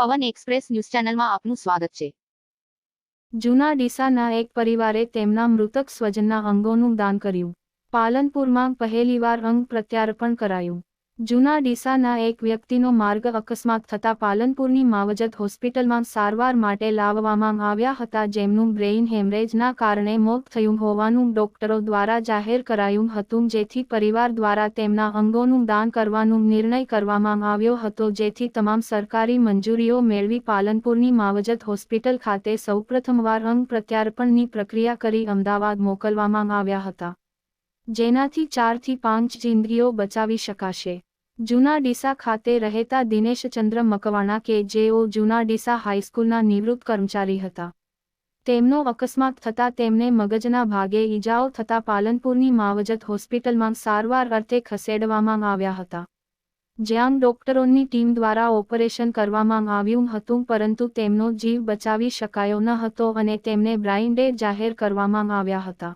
પવન express news ચેનલમાં આપનું સ્વાગત છે. જૂના ડીસાના એક પરિવારે તેમના મૃતક સ્વજનના અંગોનું દાન કર્યું. પાલનપુરમાં પહેલીવાર અંગ પ્રત્યારોપણ કરાયું. જૂના ડીસાના એક વ્યક્તિનો માર્ગ અકસ્માત થતા પાલનપુરની માવજત હોસ્પિટલમાં સારવાર માટે લાવવામાં આવ્યા હતા જેમનું બ્રેઇન હેમરેજના કારણે મોત થયું હોવાનું ડોક્ટરો દ્વારા જાહેર કરાયું હતું જેથી પરિવાર દ્વારા તેમના અંગોનું દાન કરવાનું નિર્ણય કરવામાં આવ્યો હતો જેથી તમામ સરકારી મંજૂરીઓ મેળવી પાલનપુરની માવજત હોસ્પિટલ ખાતે સૌપ્રથમવાર અંગ પ્રત્યાર્પણની પ્રક્રિયા કરી અમદાવાદ મોકલવામાં આવ્યા હતા. જેનાથી ચારથી પાંચ જિંદગીઓ બચાવી શકાશે. જૂના ડીસા ખાતે રહેતા દિનેશચંદ્ર મકવાણા કે જેઓ જૂના ડીસા હાઈસ્કૂલના નિવૃત્ત કર્મચારી હતા. તેમનો અકસ્માત થતાં તેમને મગજના ભાગે ઈજાઓ થતાં પાલનપુરની માવજત હોસ્પિટલમાં સારવાર અર્થે ખસેડવામાં આવ્યા હતા. જ્યાં ડોક્ટરોની ટીમ દ્વારા ઓપરેશન કરવામાં આવ્યું હતું પરંતુ તેમનો જીવ બચાવી શકાયો ન હતો અને તેમને બ્રાઇન જાહેર કરવામાં આવ્યા હતા.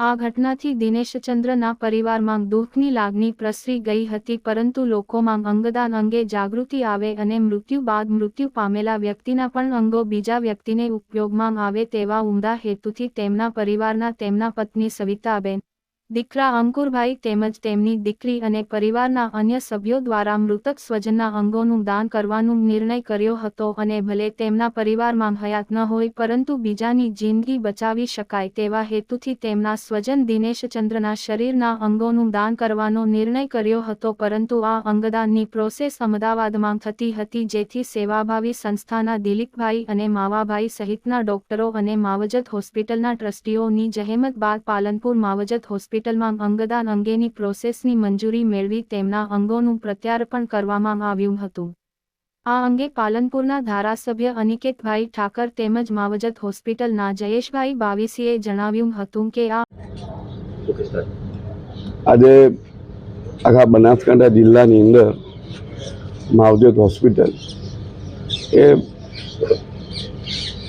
આ ઘટનાથી દિનેશચંદ્રના પરિવારમાં દુઃખની લાગણી પ્રસરી ગઈ હતી, પરંતુ લોકોમાં અંગદાન અંગે જાગૃતિ આવે અને મૃત્યુ બાદ મૃત્યુ પામેલા વ્યક્તિના પણ અંગો બીજા વ્યક્તિને ઉપયોગમાં આવે તેવા ઉમદા હેતુથી તેમના પરિવારના તેમના પત્ની સવિતાબેન દીકરા અંકુરભાઈ તેમજ તેમની દીકરી અને પરિવારના અન્ય સભ્યો દ્વારા મૃતક સ્વજનના અંગોનું દાન કરવાનો નિર્ણય કર્યો હતો અને ભલે તેમના પરિવારમાં હયાત ન હોય પરંતુ બીજાની જિંદગી બચાવી શકાય તેવા હેતુથી તેમના સ્વજન દિનેશચંદ્રના શરીરના અંગોનું દાન કરવાનો નિર્ણય કર્યો હતો. પરંતુ આ અંગદાનની પ્રોસેસ અમદાવાદમાં થતી હતી જેથી સેવાભાવી સંસ્થાના દિલીપભાઈ અને માવાભાઈ સહિતના ડોક્ટરો અને માવજત હોસ્પિટલના ટ્રસ્ટીઓની જહેમત બાદ પાલનપુર માવજત હોસ્પિટલમાં અંગદાન અંગેની પ્રોસેસની મંજૂરી મેળવી તેમના અંગોનું પ્રત્યાર્પણ કરવામાં આવ્યું હતું. આ અંગે પાલનપુરના ધારાસભ્ય અનિકેતભાઈ ઠાકર તેમજ માવજત હોસ્પિટલના જયેશભાઈ બાવીસીએ જણાવ્યું હતું કે આ આજે આખા બનાસકાંઠા જિલ્લાની અંદર માવજત હોસ્પિટલ એ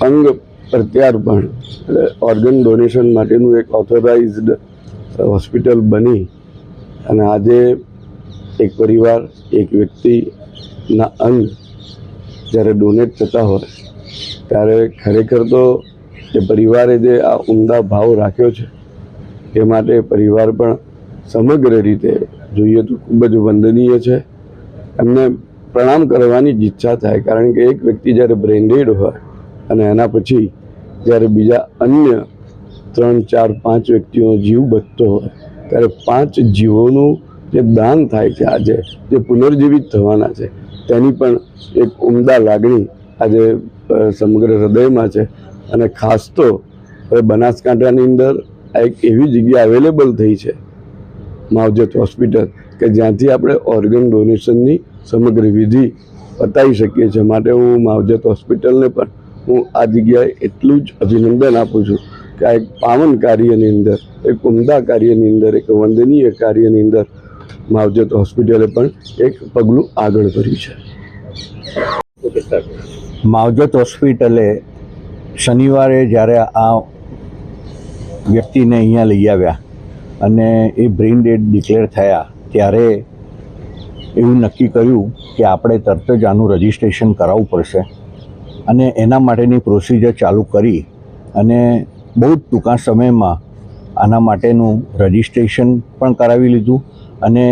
અંગ પ્રત્યાર્પણ એટલે ઓર્ગન ડોનેશન માટેનું એક ઓથોરાઇઝડ હોસ્પિટલ બની અને આજે એક પરિવાર, એક વ્યક્તિના અંગ જ્યારે ડોનેટ થતા હોય, ત્યારે ખરેખર તો એ પરિવારે જે આ ઉમદા ભાવ રાખ્યો છે, એ માટે પરિવાર પણ સમગ્ર રીતે જોઈએ તો ખૂબ જ વંદનીય છે. એમને પ્રણામ કરવાની ઈચ્છા થાય, કારણ કે એક વ્યક્તિ જ્યારે બ્રેન્ડેડ હોય અને એના પછી જ્યારે બીજા અન્ય ત્રણ, ચાર, પાંચ વ્યક્તિઓનો જીવ બચતો હોય, ત્યારે પાંચ જીવોનું જે દાન થાય છે આજે, જે પુનર્જીવિત થવાના છે, તેની પણ એક ઉમદા લાગણી આજે સમગ્ર હૃદયમાં છે. અને ખાસ તો હવે બનાસકાંઠાની અંદર આ એક એવી જગ્યા અવેલેબલ થઈ છે, માવજત હોસ્પિટલ, કે જ્યાંથી આપણે ઓર્ગન ડોનેશનની સમગ્ર વિધિ બતાવી શકીએ છીએ. માટે હું માવજત હોસ્પિટલને પણ હું આ જગ્યાએ એટલું જ અભિનંદન આપું છું. એક પાવન કાર્યની અંદર એક ઉમદા કાર્યની અંદર એક વંદનીય કાર્યની અંદર માવજત હોસ્પિટલે પણ એક પગલું આગળ ભર્યું છે. માવજત હોસ્પિટલે શનિવારે જ્યારે આ વ્યક્તિને અહીંયા લઈ આવ્યા અને એ બ્રેઇન ડેડ ડિક્લેર થયા ત્યારે એવું નક્કી કર્યું કે આપણે તરત જ આનું રજિસ્ટ્રેશન કરાવવું પડશે અને એના માટેની પ્રોસિજર ચાલુ કરી અને બહુ જ ટૂંકા સમયમાં આના માટેનું રજિસ્ટ્રેશન પણ કરાવી લીધું અને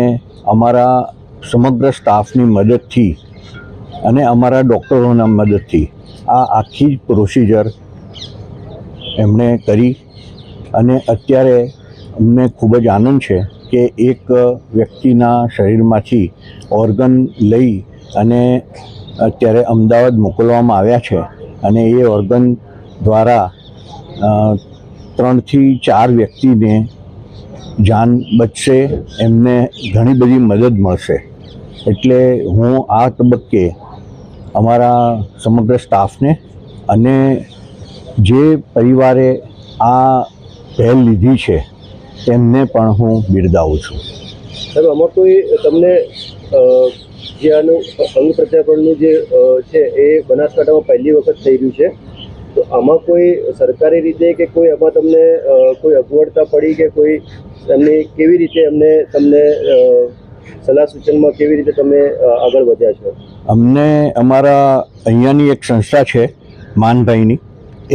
અમારા સમગ્ર સ્ટાફની મદદથી અને અમારા ડૉક્ટરોના મદદથી આ આખી જ પ્રોસિજર એમણે કરી અને અત્યારે અમને ખૂબ જ આનંદ છે કે એક વ્યક્તિના શરીરમાંથી ઓર્ગન લઈ અને અત્યારે અમદાવાદ મોકલવામાં આવ્યા છે અને એ ઓર્ગન દ્વારા ત્રણથી ચાર વ્યક્તિને જાન બચશે, એમને ઘણી બધી મદદ મળશે. એટલે હું આ તબક્કે અમારા સમગ્ર સ્ટાફને અને જે પરિવારે આ પહેલ લીધી છે, તેમને પણ હું બિરદાવું છું. સાહેબ, આમાં કોઈ તમને જે આનું અંગ પ્રત્યાપણનું જે છે, એ બનાસકાંઠામાં પહેલી વખત થઈ રહ્યું છે? આમાં કોઈ સરકારી રીતે કે કોઈ આમાં તમને કોઈ અગવડતા પડી કે કોઈ એમને કેવી રીતે એમને તમને સલાહ સૂચનમાં કેવી રીતે તમે આગળ વધ્યા છો? અમને અમારા અહીંયાની એક સંસ્થા છે, માનભાઈની.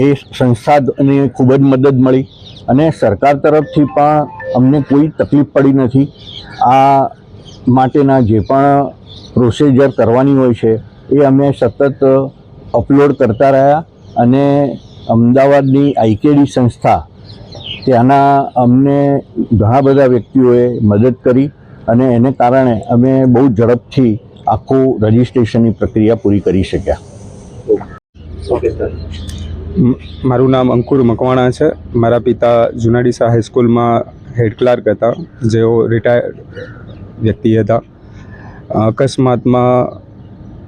એ સંસ્થાને ખૂબ જ મદદ મળી અને સરકાર તરફથી પણ અમને કોઈ તકલીફ પડી નથી. આ માટેના જે પણ પ્રોસિજર કરવાની હોય છે, એ અમે સતત અપલોડ કરતા રહ્યા. અને અમદાવાદની આઈકેડી સંસ્થા ત્યાંના અમને ઘણા બધા વ્યક્તિઓએ મદદ કરી અને એને કારણે અમે બહુ ઝડપથી આખું રજિસ્ટ્રેશનની પ્રક્રિયા પૂરી કરી શક્યા. ઓકે મારું નામ અંકુર મકવાણા છે. મારા પિતા જુનાડીસા હાઈસ્કૂલમાં હેડ ક્લાર્ક હતા. જેઓ રિટાયર્ડ વ્યક્તિ હતા. અકસ્માતમાં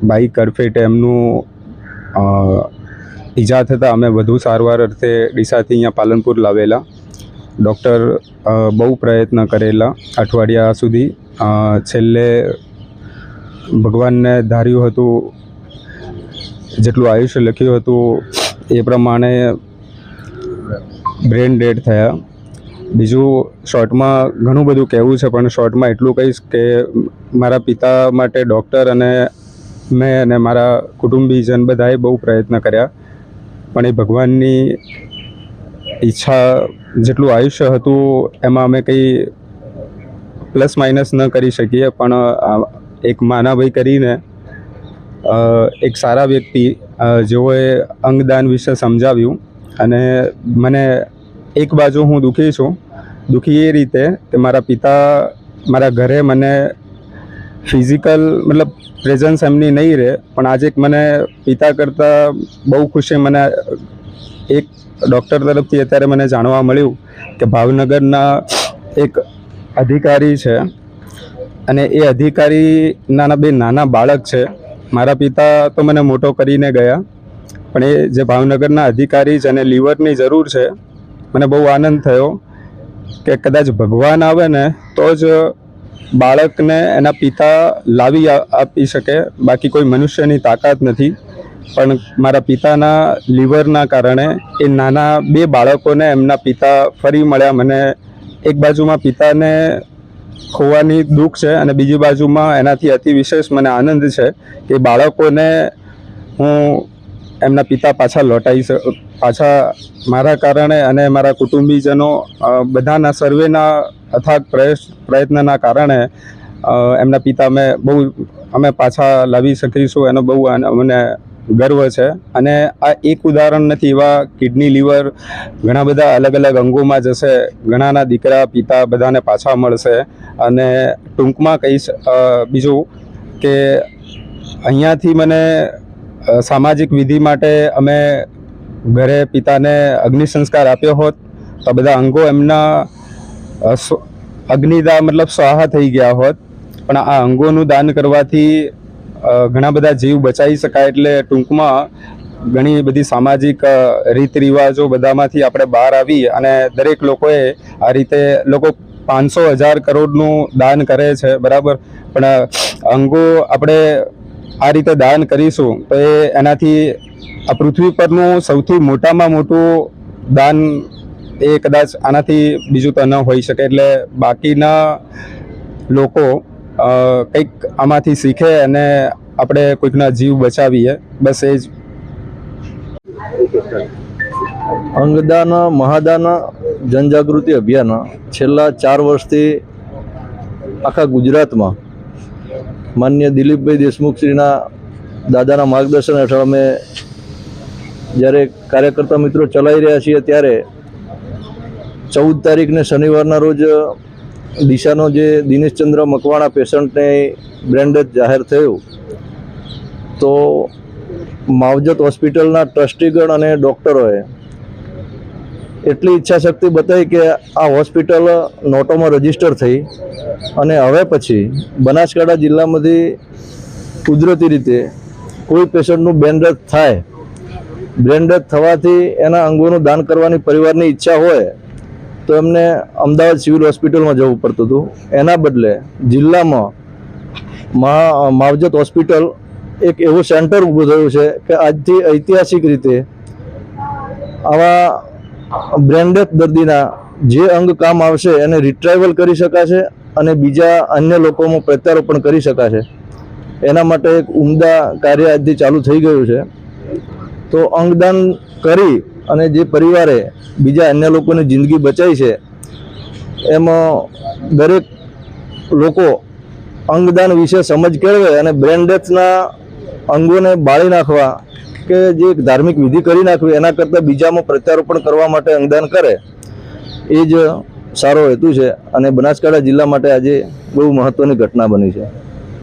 બાઇક અડફેટે એમનું ઈજા થતાં અમે વધુ સારવાર અર્થે ડીસાથી અહીંયા પાલનપુર લાવેલા. ડૉક્ટર બહુ પ્રયત્ન કરેલા અઠવાડિયા સુધી. છેલ્લે ભગવાનને ધાર્યું હતું, જેટલું આયુષ્ય લખ્યું હતું, એ પ્રમાણે બ્રેન ડેડ થયા. બીજું, શોર્ટમાં ઘણું બધું કહેવું છે, પણ શોર્ટમાં એટલું કહીશ કે મારા પિતા માટે ડૉક્ટર અને મેં અને મારા કુટુંબીજન બધાએ બહુ પ્રયત્ન કર્યા. પણ એ ભગવાનની ઈચ્છા જેટલું આયુષ્ય હતું, એમાં અમે કંઈ પ્લસ માઇનસ ન કરી શકીએ, પણ એક માનાભાઈ કરીને એક સારા વ્યક્તિ જેઓએ અંગદાન વિશે સમજાવ્યું અને મને એક બાજુ હું દુઃખી છું. દુઃખી એ રીતે કે મારા પિતા, મારા ઘરે મને ફિઝિકલ મતલબ પ્રેઝન્સ એમની નહીં રહે, પણ આજે મને પિતા કરતાં બહુ ખુશી મને એક ડૉક્ટર તરફથી અત્યારે મને જાણવા મળ્યું કે ભાવનગરના એક અધિકારી છે અને એ અધિકારી નાના, બે નાના બાળક છે. મારા પિતા તો મને મોટો કરીને ગયા, પણ એ જે ભાવનગરના અધિકારી છે અને લીવરની જરૂર છે, મને બહુ આનંદ થયો કે કદાચ ભગવાન આવે ને તો જ બાળકને એના પિતા લાવી આપી શકે. બાકી કોઈ મનુષ્યની તાકાત નથી. પણ મારા પિતાના લીવરના કારણે એ નાના બે બાળકોને એમના પિતા ફરી મળ્યા. મને એક બાજુમાં પિતાને ખોવાની દુઃખ છે અને બીજી બાજુમાં એનાથી અતિ વિશેષ મને આનંદ છે કે બાળકોને હું એમના પિતા પાછા લોટાઈ પાછા મારા કારણે અને મારા કુટુંબીજનો બધાના સર્વેના અથાગ પ્રયસ પ્રયત્નના કારણે એમના પિતા અમે બહુ, અમે પાછા લાવી શકીશું. એનો બહુ અમને ગર્વ છે. અને આ એક ઉદાહરણ નથી, એવા કિડની લીવર ઘણા બધા અલગ અલગ અંગોમાં જશે. ઘણાના દીકરા, પિતા બધાને પાછા મળશે. અને ટૂંકમાં કહીશ બીજું કે અહીંયાથી મને સામાજિક વિધિ માટે અમે ઘરે પિતાને અગ્નિ સંસ્કાર આપ્યો હોત, તો બધા અંગો એમના અગ્નિદા મતલબ સ્વાહા થઈ ગયા હોત. પણ આ અંગોનું દાન કરવાથી ઘણા બધા જીવ બચાવી શકાય એટલે ટૂંકમાં ઘણી બધી સામાજિક રીત રિવાજો બધામાંથી આપણે બહાર આવી અને દરેક લોકોએ આ રીતે લોકો પાંચસો હજાર કરોડનું દાન કરે છે, બરાબર? પણ અંગો આપણે આ રીતે દાન કરીશું તો એ એનાથી આ પૃથ્વી પરનું સૌથી મોટામાં મોટું દાન એ કદાચ આનાથી બીજું તો ન હોઈ શકે એટલે બાકીના લોકો કંઈક આમાંથી શીખે અને આપણે કોઈકના જીવ બચાવીએ. બસ એ જ. અંગદાન, મહાદાન, જનજાગૃતિ અભિયાન છેલ્લા ચાર વર્ષથી આખા ગુજરાતમાં માન્ય દિલીપભાઈ દેશમુખશ્રીના દાદાના માર્ગદર્શન હેઠળ અમે જ્યારે કાર્યકર્તા મિત્રો ચલાવી રહ્યા છીએ ત્યારે ચૌદ તારીખને શનિવારના રોજ દિશાનો જે દિનેશચંદ્ર મકવાણા પેશન્ટને બ્રેન્ડેજ જાહેર થયું. તો માવજત હોસ્પિટલના ટ્રસ્ટીગણ અને ડૉક્ટરોએ એટલી ઈચ્છાશક્તિ બતાવી કે આ હોસ્પિટલ નોટોમાં રજિસ્ટર થઈ અને હવે પછી બનાસકાંઠા જિલ્લામાંથી કુદરતી રીતે કોઈ પેશન્ટનું બ્રેન્ડેજ થાય બ્રેન્ડેજ થવાથી એના અંગોનું દાન કરવાની પરિવારની ઈચ્છા હોય તો એમને અમદાવાદ સિવિલ હોસ્પિટલમાં જવું પડતું હતું. એના બદલે જિલ્લામાં માવજત હોસ્પિટલ એક એવું સેન્ટર ઊભું થયું છે કે આજથી ઐતિહાસિક રીતે આવા બ્રેન્ડેડ દર્દીના જે અંગ કામ આવશે એને રિટ્રાઈવલ કરી શકાશે અને બીજા અન્ય લોકોમાં પ્રત્યારોપણ કરી શકાશે. એના માટે એક ઉમદા કાર્ય આજથી ચાલુ થઈ ગયું છે. તો અંગદાન કરી અને જે પરિવારે બીજા અન્ય લોકોની જિંદગી બચાવી છે, એમાં દરેક લોકો અંગદાન વિશે સમજ કેળવે અને બ્રેન અંગોને બાળી નાખવા કે જે એક ધાર્મિક વિધિ કરી નાખવી, એના કરતાં બીજામાં પ્રત્યારોપણ કરવા માટે અંગદાન કરે, એ જ સારો હેતુ છે. અને બનાસકાંઠા જિલ્લા માટે આજે બહુ મહત્ત્વની ઘટના બની છે.